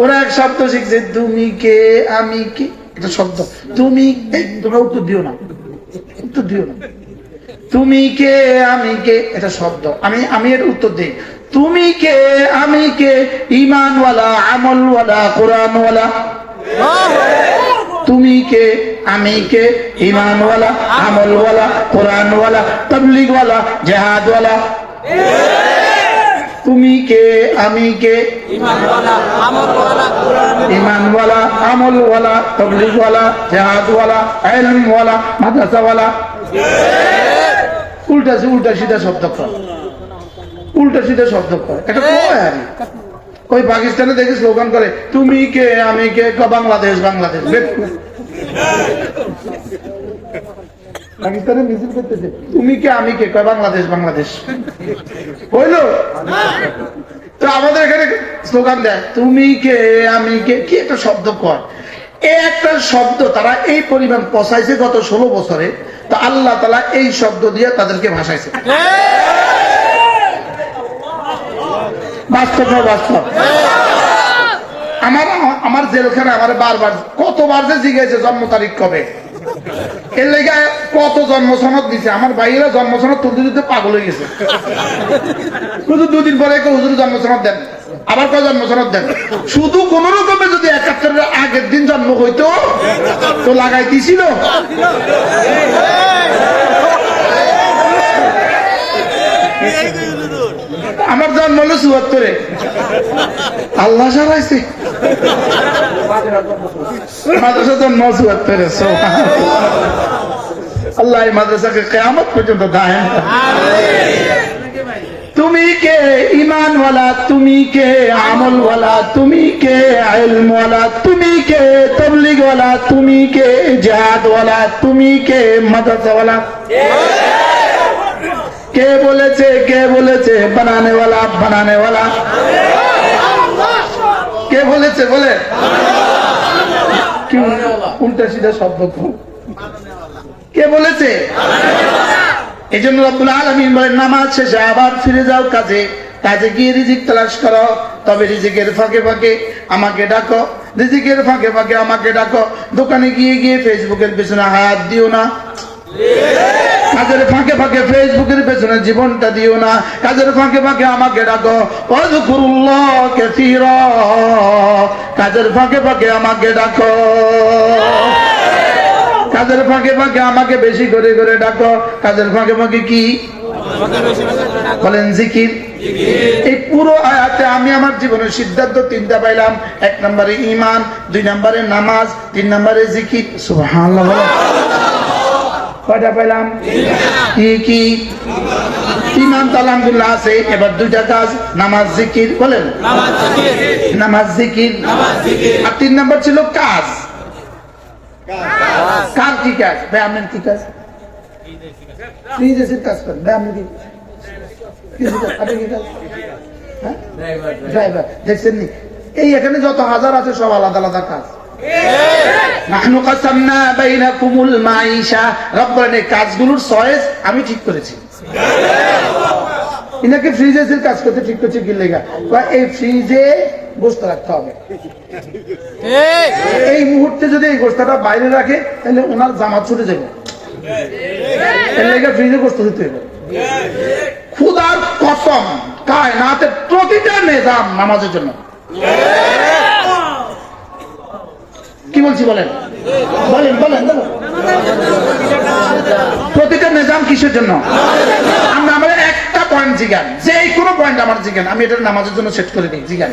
ওরা এক শব্দ শিখছে, তুমি কে, আমি কে? এটা শব্দ। তুমি তোমরা উত্তর দিও না। উত্তর দিও না। তুমি কে, আমি কে? এটা শব্দ। আমি আমি এর উত্তর দিই। তুমি কে, আমি কে? ইমানওয়ালা, আমলওয়ালা, কোরআনওয়ালা। তুমি কে, আমি কে? ইমানওয়ালা, আমলওয়ালা, কোরআনওয়ালা, তবলিগওয়ালা, জেহাদওয়ালা। তুমি কে, আমি কে? ইমানওয়ালা আমলওয়ালা তবলিগওয়ালা জেহাদওয়ালা এলমওয়ালা মাদ্রাসাওয়ালা। উল্টা উল্টা সিধা শব্দ কর। উল্টা সিধা শব্দ কর। এটা কয় আর ওই পাকিস্তানে দেখি স্লোগান করে তুমি কে আমি কে বাংলাদেশ বাংলাদেশ। পাকিস্তানে মিছিল করতেছে তুমি কে আমি কে কয় বাংলাদেশ বাংলাদেশ। হইল? তো আমাদের এখানে স্লোগান দেয়, তুমি কে, আমি কে? কি একটা শব্দ কর। এই একটা শব্দ তারা এই পরিমাণ পচাইছে গত ষোলো বছরে, তো আল্লাহ তালা এই শব্দ দিয়ে তাদেরকে ভাসাইছে। বাস্তব বাস্তব? আমার আমার জেলখানে আমার বারবার, কতবার যে জিজ্ঞেস, জন্ম তারিখ কবে? এর লেগে কত জন্ম সনদ দিছে? আমার ভাইয়েরা জন্ম সনদ তুলতে তুলতে পাগল হয়ে গেছে। শুধু দুদিন পরে হুজুর জন্ম সনদ দেন। আবার কয় জন্ম সনদ দেন? শুধু কোন রকমে যদি একাত্তরের আগের দিন জন্ম হইতো, তো লাগাই দিছিল আমার জন্ম হলো চুয়াত্তরে। আল্লাহ সারাইছে। মাদ্রাসা জন্ম চুয়াত্তরে আল্লাহ এই মাদ্রাসাকে কেয়ামত পর্যন্ত দায়েম করে। তুমি কে ইমানওয়ালা তুমি কে আমলওয়ালা তুমি কে ইলমওয়ালা তুমি কে তবলিগওয়ালা তুমি কে জাহাদওয়ালা তুমি কে মাদ্রাসাওয়ালা? কে বলেছে কে বলেছে বানানেওয়ালা বানানেওয়ালা? কে বলেছে বলে? কি উল্টা সিধা শব্দ বলেছে। এই জন্য রব্বুল আলমিন বলেন, নামাজ শেষে আবার ফিরে যাও কাজে কাজে গিয়ে রিজিক তালাশ করো। তবে রিজিকের ফাঁকে ফাঁকে আমাকে ডাকো, রিজিকের ফাঁকে ফাঁকে আমাকে ডাকো। দোকানে গিয়ে গিয়ে ফেসবুকের পেছনে হাত দিও না। কাজের ফাঁকে ফাঁকে ফেসবুকের পেছনে জীবনটা দিও না। কাজের ফাঁকে ফাঁকে আমাকে ডাকো কাজের ফাঁকে ফাঁকে আমাকে ডাকো। কাজের ফাঁকে ফাঁকে আমাকে বেশি করে করে ডাকো। কাজের ফাঁকে ফাঁকে কি? বলেন জিকির। এই পুরো আয়াতে আমি আমার জীবনের সিদ্ধান্ত তিনটা পাইলাম। এক নম্বরে ইমান দুই নম্বরে নামাজ তিন নম্বরে জিকির। সুবহানাল্লাহ কয়টা পাইলাম? কি কি? ইমান তো আলহামদুলিল্লাহ আছে। এবার দুইটা কাজ নামাজ জিকির। বলেন। নামাজ জিকির। আর তিন নম্বর ছিল কাজ। কার কি কাজ? কি কাজ? কাজ করেন। কি? হ্যাঁ? কাজগুলোর চয়েস আমি ঠিক করেছি। ইনাকে ফ্রিজে কাজ করতে ঠিক করছে কি লেগা? এই ফ্রিজে গোস্ত রাখতে হবে। এই! মুহূর্তে যদি এই গোস্তাটা বাইরে রাখে তাহলে ওনার জামা ছুটে যাবে। ফ্রিজে গোস্ত দিতে হবে। খুদার কসম কায়নাতে প্রতিটা নিজাম নামাজের জন্য। কি বলছি বলেন? বলেন বলেন বলেন। প্রতিটা নিজাম কিসের জন্য? আমরা আমাদের একটা পয়েন্ট জিগান। যে কোনো পয়েন্ট আমার জিগান। আমি এটা নামাজের জন্য সেট করে দিই জিগান।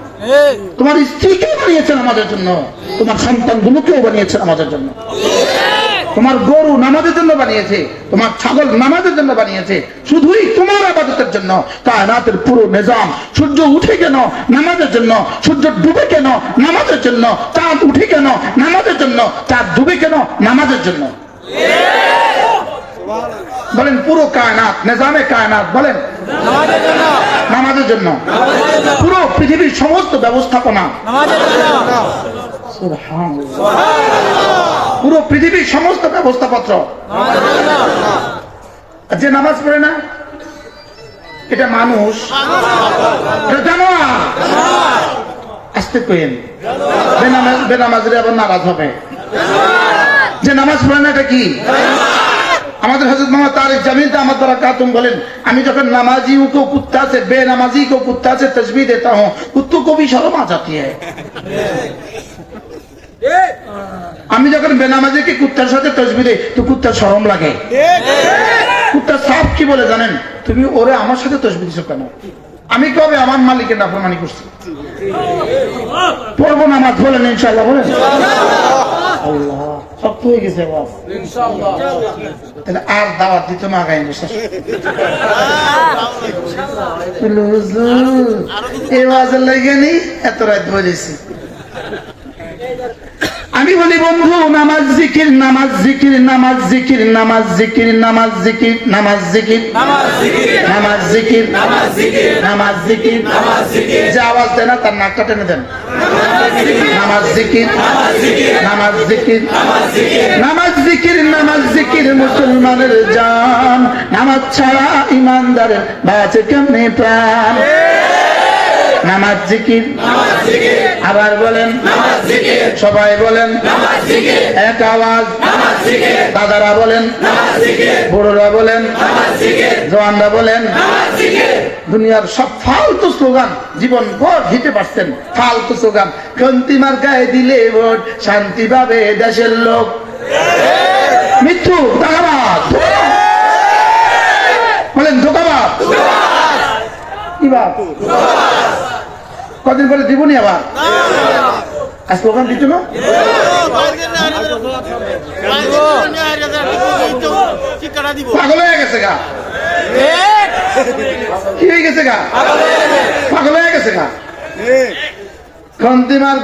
তোমার স্ত্রীকে বানিয়েছেন আমাদের জন্য। তোমার সন্তানগুলোকেও বানিয়েছেন আমাদের জন্য। তোমার গরু নামাজের জন্য বানিয়েছে তোমার ছাগল নামাজের জন্য বানিয়েছে। শুধুই তোমার আবাদতের জন্য। কায়নাতের পুরো নিজাম সূর্য উঠে কেন? নামাজের জন্য। সূর্য ডুবে কেন? নামাজের জন্য। চাঁদ উঠে কেন? নামাজের জন্য। চাঁদ ডুবে কেন? নামাজের জন্য। বলেন পুরো কায়নাত নিজামে কায়নাত বলেন। নামাজের জন্য। পুরো পৃথিবীর সমস্ত ব্যবস্থাপনা। পুরো পৃথিবীর সমস্ত ব্যবস্থাপত্র। যে নামাজ পড়ে না এটা মানুষ। আসতে কইেন। বেনামাজ বেনামাজরে আবার নারাজ হবে। যে নামাজ পড়ে না এটা কি? আমাদের হজরত মোহাম্মদ তারেক তো আমার দ্বারা কাতুম বলেন আমি যখন নামাজি কেউ কুত্তা আছে বে নামাজি কেউ কুত্তা আছে তসবি দেতা হো কুত্তু কবি সরম আ জাতি আমি যখন বেনামাজিকে কুত্তার সাথে তসবি দেই তো কুত্তার সরম লাগে। কুত্তার সাপ কি বলে জানেন? তুমি ওরে আমার সাথে তসবি দিছো কেন? আমি কবে আমার মালিকের নাফরমানি করছি? পড়ব নামাজ বলেন ইনশাল্লাহ বলেন। আল্লাহ। শক্ত হয়ে গেছে তাহলে আর দাওয়াত দিত না গাই এই লাগে এত রাত বলেছি আমি বলি বন্ধু নামাজ জিকির নামাজ জিকির নামাজ জিকির নামাজ জিকির নামাজ জিকির নামাজ জিকির নামাজ জিকির নামাজ জিকির যে আওয়াজ দেয় না তার নাকটা টেনে দেন। মুসলমানের জান। নামাজ ছাড়া ইমানদারের বাঁচে কেমনি প্রাণ? নামাজ জিকির আবার বলেন, সবাই বলেন, এক আওয়াজ। দাদারা বলেন, বড়রা বলেন, জওয়ানরা বলেন, দুনিয়ার সব ফালতু স্লোগান জীবন ভর দিতে পারছেন ফালতু স্লোগান। কন্তিমার গায়ে দিলে ভোট, শান্তি পাবে দেশের লোক। মিথ্যু দাগাবাদ বলেন ধোকাবাদ কি বাদ কদিন পরে দিবনি আবার? আর স্লোগান দিচ্ছ না পাগল হয়ে গেছে গা। কি হয়ে গেছে গা? পাগল হয়ে গেছে গা।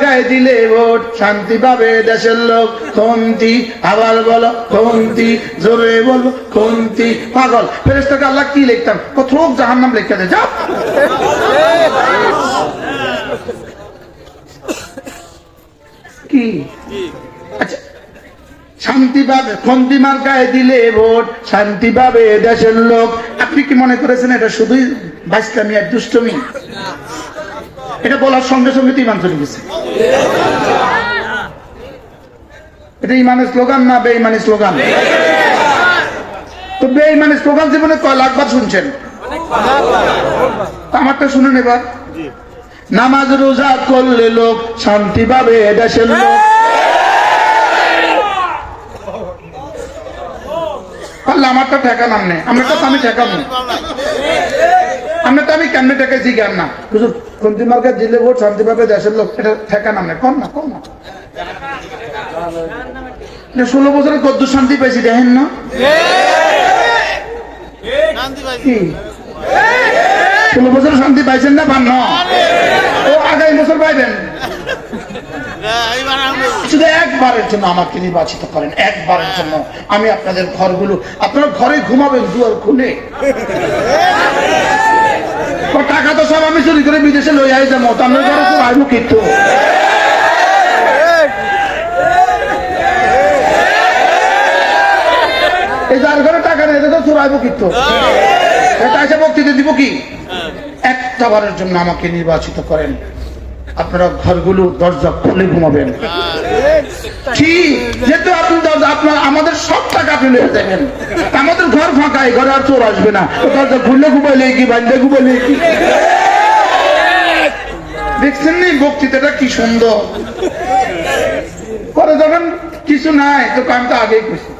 গায়ে দিলে ভোট শান্তি পাবে দেশের লোক। খন্তি, আবার বলো, খন্তি, জোরে বলো খন্তি, পাগল। ফেরেস্তাকে আল্লাহ কি লিখতাম? কত জাহান নাম লিখতে দে কি? আচ্ছা শান্তি পাবে খন্তিমার গায়ে দিলে ভোট, শান্তি পাবে দেশের লোক। আপনি কি মনে করেছেন এটা শুধুই বাইসলামী আর দুষ্টমি? এটা বলার সঙ্গে সঙ্গে তো ইমান চলে গেছে। এটা ইমানের স্লোগান না বেঈমানের স্লোগান? তো বেঈমানের স্লোগান জীবনে কয় লাখবার শুনছেন? আমারটা শুনুন এবার নামাজ রোজা করলে লোক শান্তি পাবে দেশের লোক। পারলে আমারটা ঠেকা নাম নেই। আমারটা তো আমি ঠেকাম না আমরা তো আমি কেমনে ঠেকে জিজ্ঞান না? হুজুর কন্তি মার্কেট দিলে ভোট শান্তি পাবে দেশের লোক। এটা ঠেকা নাম নেই। কম না কম না। ষোলো বছরের কদ্দু শান্তি পেয়েছি দেখেন না। কি? ষোলো বছর শান্তি পাইছেন না, পান ও আগামী বছর পাইবেন। টাকা তো চুরি করে বিদেশে লই যাব, তো আপনার ঘরে তো আইবো কিন্তু এই যার ঘরে টাকা নেই তো চুরাইবো কিন্তু এটা এসে বক্তৃতা দিব কি? একটা বারের জন্য আমাকে নির্বাচিত করেন। আপনারা ঘরগুলো, দরজা খুলে ঘুমাবেন। যেহেতু আপনি আপনার, আমাদের সব টাকা আপনি নিয়ে আমাদের ঘর ফাঁকা, এই ঘরে আর চোর আসবে না। দরজা খুললে ঘুমাইলে কি ঘুমাইলে কি? দেখছেন নি বক্তৃতাটা কি সুন্দর? পরে যখন কিছু নাই, তো তো আগেই খুশি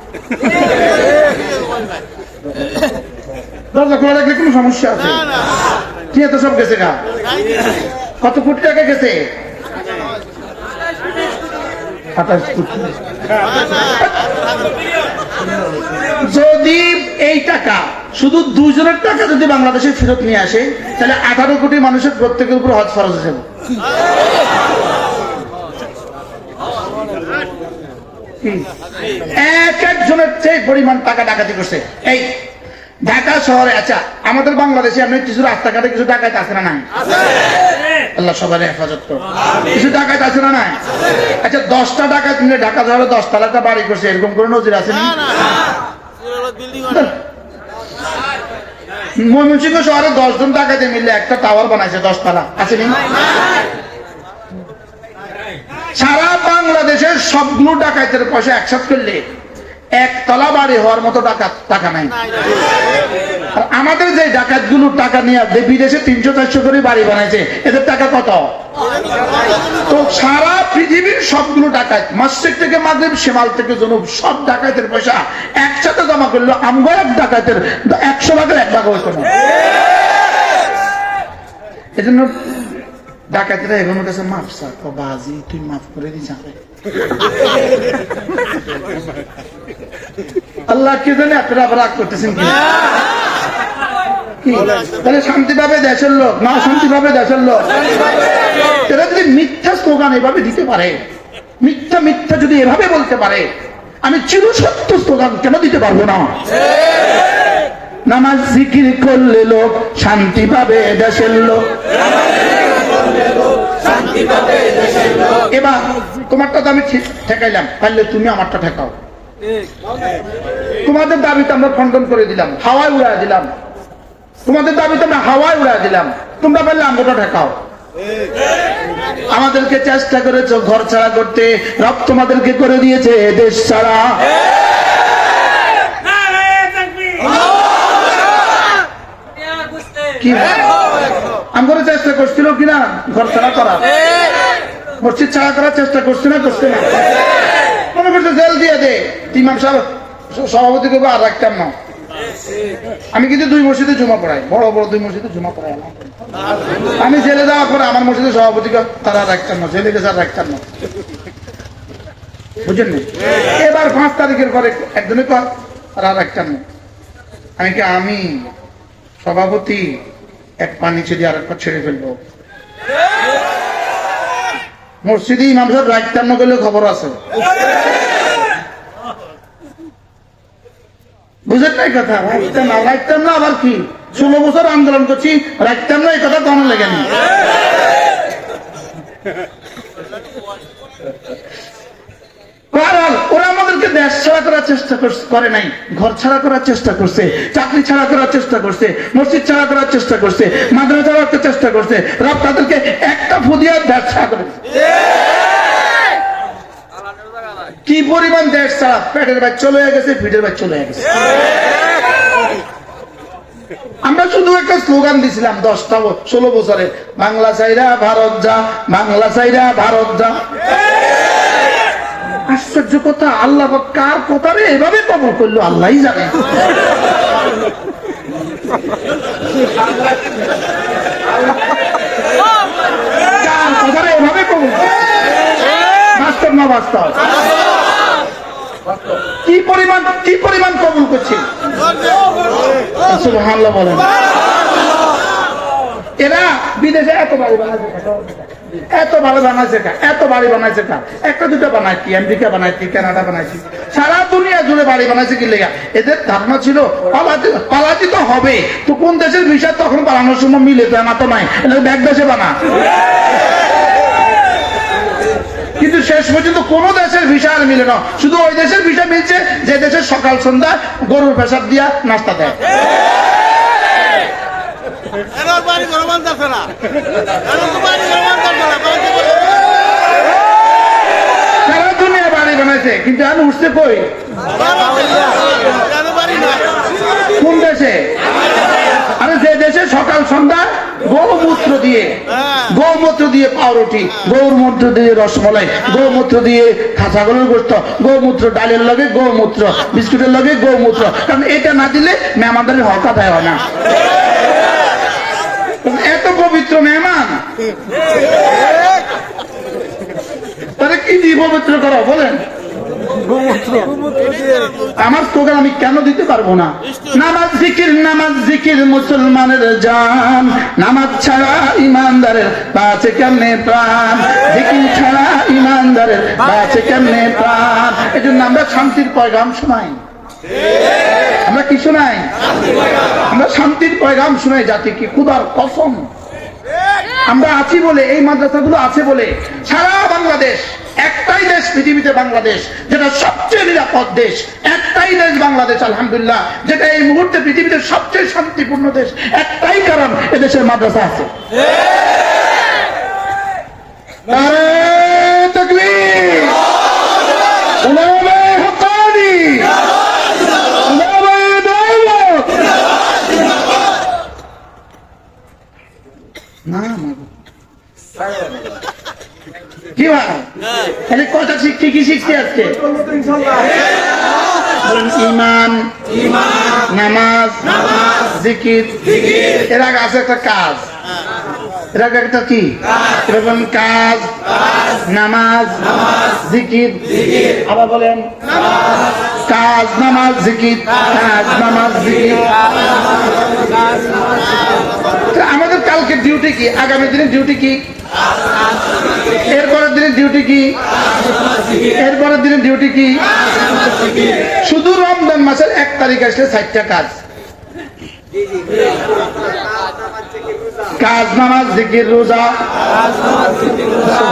দরজা খোলা রাখলে কোনো সমস্যা আছে? কি এত সব গেছে গা। কত কোটি টাকা গেছে? যদি এই টাকা, শুধু দুজনের টাকা যদি বাংলাদেশে ফেরত নিয়ে আসে, তাহলে আঠারো কোটি মানুষের প্রত্যেকের উপর হজ ফরজ হয়ে এক একজনের চেয়ে পরিমাণ টাকা ডাকাতি করছে। এই ঢাকা শহরে আচ্ছা আমাদের বাংলাদেশে আপনি কিছু রাস্তাঘাটে কিছু ডাকাত আছে না নাই? আল্লাহ সবার হেফাজত করো কিছু ডাকাত আছে না নাই? আচ্ছা দশটা ডাকাত মিলে ঢাকা শহরে দশতলাটা বাড়ি করছে এরকম করে নজির আছে না? ময়মনসিংহ শহরে দশজন ডাকাতে মিলে একটা টাওয়ার বানাইছে দশতলা আছে নি? সারা বাংলাদেশের সবগুলো ডাকাতের পয়সা একসাথ করলে একতলা বাড়ি হওয়ার মতো টাকা টাকা নাই। আর আমাদের যে ডাকাতগুলো টাকা নিয়ে যে বিদেশে তিনশো চারশো করে বাড়ি বানাইছে এদের টাকা কত? তো সারা পৃথিবীর সবগুলো ডাকাত মাসিক থেকে মাগরিব সেমাল থেকে জনুব সব ডাকাতের পয়সা একসাথে জমা করল আমগো এক ডাকাতের একশো ভাগের এক ভাগ হইতো না। এজন্য ডাকাতেরা এখনও কাছে মাফ ও বাজি, তুই মাফ করে আমাকে। আল্লাহ কে জানে আপনারা আবার রাগ করতেছেন কি? তাহলে শান্তি পাবে দেশের লোক, না শান্তি পাবে দেশের লোক। এরা যদি মিথ্যা স্লোগান এভাবে দিতে পারে, মিথ্যা মিথ্যা যদি এভাবে বলতে পারে, আমি চিরসত্য স্লোগান কেন দিতে পারব না? নামাজ জিকির করলে লোক শান্তি পাবে দেশের লোক। এবার তোমারটা তো আমি ঠেকাইলাম পারলে তুমি আমারটা ঠেকাও। তোমাদের দাবি তো আমরা খণ্ডন করে দিলাম হাওয়ায় উড়ায় দিলাম। তোমাদের দাবি তো আমরা হাওয়ায় উড়ায় দিলাম তোমরা পারলে আমগোটা ঠেকাও। আমাদেরকে চেষ্টা করেছ ঘর ছাড়া করতে রব তোমাদেরকে করে দিয়েছে দেশ ছাড়া। কি আমরা চেষ্টা করছিল কিনা? ঘর ছাড়া করা। মসজিদ ছাড়া করার চেষ্টা করছে না করছে না। মনে করছে জেল দিয়ে দে। ইমাম সাহেব সভাপতি করব আর রাখতাম না। আমি কিন্তু দুই মসজিদে জমা পড়াই। বড় বড় দুই মসজিদে জমা পড়াই। আমি জেলে যাওয়ার পরে আমার মসজিদে সভাপতিকে তারা রাখতাম না, জেলে গেছে আর রাখতাম না। বুঝলেন? এবার পাঁচ তারিখের পরে একজনে কর তারা রাখতাম না। আমি কি আমি সভাপতি? এক পানি ছেড়ে আর একবার ছেড়ে ফেলব। মসজিদে ইমাম সাহেব রাখতাম না করলে খবর আছে। বুঝেন নাই কথা? রাখতাম না রাখতাম না, আবার কি? ষোলো বছর আন্দোলন করছি রাখতাম না, এই কথা কেমন লেগেনি কারণ ওরা আমাদেরকে দেশ ছাড়া করার চেষ্টা করে নাই, ঘর ছাড়া করার চেষ্টা করছে, চাকরি ছাড়া করার চেষ্টা করছে, মসজিদ ছাড়া করার চেষ্টা করছে, মাদ্রাসা করার চেষ্টা করছে রব তাদেরকে একটা ফুদিয়া দেশ ছাড়া করে কি পরিমাণ দেশ ছাড়া? পেটের বাচ্চা চলে গেছে, পিঠের বাচ্চা চলে গেছে। আমরা শুধু একটা স্লোগান দিছিলাম, দশটা ষোলো বছরে, বাংলা চাইরা ভারত যা, বাংলা চাইরা ভারত যা। আশ্চর্য কথা, আল্লাহ কার কথারে এভাবে কবল করল? আল্লাহই জানে। এভাবে বাস্তব না বাস্তব কি পরিমাণ কি পরিমাণ করছে? এরা বিদেশে এত বাড়ি কা? এত বাড়ি বানাইছে কা? এত বাড়ি বানাইছে কা? একটা দুটো বানাইছি আমেরিকা বানাইছি, কানাডা বানাইছি। সারা দুনিয়া জুড়ে বাড়ি বানাইছে কি লেগা? এদের ধারণা ছিল, পালাতে তো হবে, তো কোন দেশের বিষয় তখন বানানোর সময় মিলে তো না তো নাই। ব্যাগ দেশে বানা। কিন্তু শেষ পর্যন্ত কোন দেশের ভিসা আর মিলে না। শুধু ওই দেশের ভিসা মিলছে, যে দেশের সকাল সন্ধ্যা গরুর পেশাব দিয়া নাস্তা দেয়। এর বাড়ি বানতেছে না। তো বাড়ি বানতেছে না সারা দুনিয়া বাড়ি? বানাইছে কিন্তু আমি উঠছে কই? কোন দেশে? আরে যে দেশে সকাল সন্ধ্যা গৌমূত্র দিয়ে গৌমূত্র দিয়ে পাউরুটি গৌমূত্র দিয়ে রসমলাই গৌমূত্র দিয়ে ছাগলের গোস্ত গৌমূত্র ডালের লগে গৌমূত্র বিস্কুটের লগে গৌমূত্র। কারণ এটা না দিলে মেহমানদের হকা দেয় না এত পবিত্র মেহমান তাহলে কি দিয়ে পবিত্র করো, বলেন? আমার স্লোগান আমি কেন দিতে পারব না? নামাজ জিকির নামাজ জিকির মুসলমানের জান। নামাজ ছাড়া ইমানদারের কেমনে প্রাণ? জিকির ছাড়া ইমানদারের কেমনে প্রাণ? এই জন্য আমরা শান্তির পয়গাম শোনাই। আমরা কি শোনাই? আমরা শান্তির পয়গাম শোনাই জাতিকে, খুদার কসম। আমরা আছি বলে এই মাদ্রাসাগুলো আছে বলে সারা বাংলাদেশ একটাই দেশ পৃথিবীতে বাংলাদেশ যেটা সবচেয়ে নিরাপদ দেশ একটাই দেশ বাংলাদেশ আলহামদুলিল্লাহ যেটা এই মুহূর্তে পৃথিবীতে সবচেয়ে শান্তিপূর্ণ দেশ একটাই কারণ এদেশের মাদ্রাসা আছে। নারে তাকবীর! উলামায়ে হক্কানি! উলামায়ে দাওয়াত! না না কি ভাই? তাহলে কথা শিখছি কি শিখছি আজকে। বলেন নামাজ, জিকির, এর আগে আছে একটা কাজ। এর আগে একটা কি? এরকম কাজ, নামাজ, জিকির। আবার বলেন কাজ নামাজ জিকির কাজ নামাজ জিকির। আমাদের কালকে ডিউটি কি? আগামী দিনের ডিউটি কি? এরপরের দিনের ডিউটি কি? এরপরের দিনের ডিউটি কি? শুধু রমজান মাসের এক তারিখ আসলে ষাটটা কাজ। কাজ, নামাজ, জিকির, রোজা।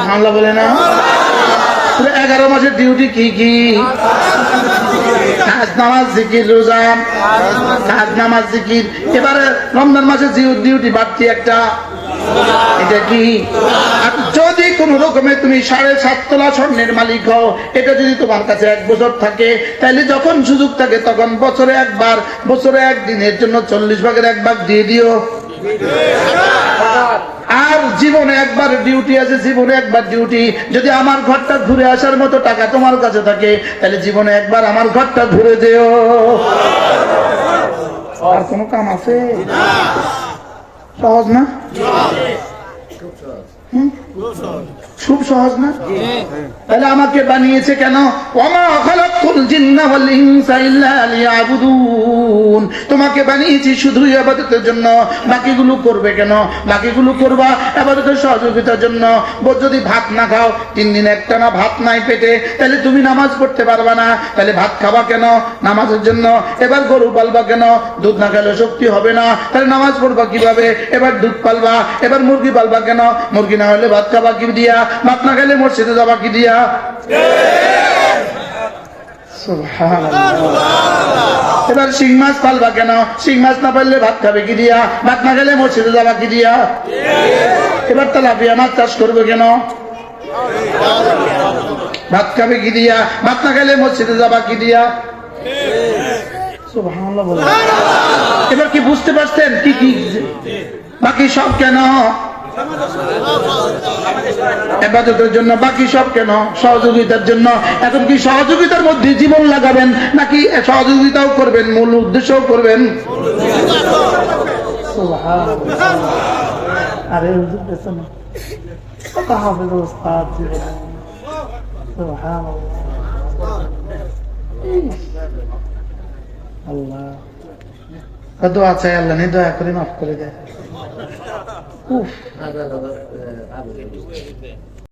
হামলা বলে না? এগারো মাসের ডিউটি কি কি? জিকির জিকির। এবারে মাসে ডিউটি বাড়তি একটা। এটা কি? যদি কোন রকমে তুমি সাড়ে সাত তোলা স্বর্ণের মালিক হও, এটা যদি তোমার কাছে এক বছর থাকে তাহলে যখন সুযোগ থাকে তখন বছরে একবার, বছরে একদিনের জন্য চল্লিশ ভাগের এক ভাগ দিয়ে দিও। আর জীবনে একবার ডিউটি আছে জীবনে একবার ডিউটি যদি আমার ঘরটা ঘুরে আসার মতো টাকা তোমার কাছে থাকে তাহলে জীবনে একবার আমার ঘরটা ঘুরে যেও। আর কোনো কাম আছে? সহজ না? হুম? খুব সহজ না? তাহলে আমাকে বানিয়েছে কেন? তোমাকে বানিয়েছি শুধুই ইবাদতের জন্য। বাকিগুলো করবে কেন? বাকিগুলো করবা ইবাদতের সহযোগিতার জন্য। যদি ভাত না খাও, তিন দিন একটা না ভাত নাই পেটে, তাহলে তুমি নামাজ পড়তে পারবা না। তাহলে ভাত খাবা কেন? নামাজের জন্য। এবার গরু পালবা কেন? দুধ না খেলে শক্তি হবে না। তাহলে নামাজ পড়বা কীভাবে? এবার দুধ পালবা। এবার মুরগি পালবা কেন? মুরগি না হলে ভাত খাবা কি দিয়া? ভাত না খেলে মসজিদে যাবা কি দিয়া। এবার শিং মাছ পালবা কেন? শিং মাছ না পারলে ভাত খাবে কি দিয়া? ভাত না খেলে মসজিদে যাবা কি দিয়া? এবার তেলাপিয়া মাছ চাষ করবে কেন? ভাত খাবে কি দিয়া? ভাত না খেলে মসজিদে যাবা কি দিয়া? এবার কি বুঝতে পারছেন? কি কি বাকি সব কেন? এবাদতের জন্য বাকি সব কেন? সহযোগিতার জন্য। এখন কি সহযোগিতার মধ্যে জীবন লাগাবেন নাকি সহযোগিতাও করবেন মূল উদ্দেশ্যও করবেন? আরে আল্লাহ দোয়া চাই আল্লাহ নি দয়া করে মাফ করে দেয়। উফ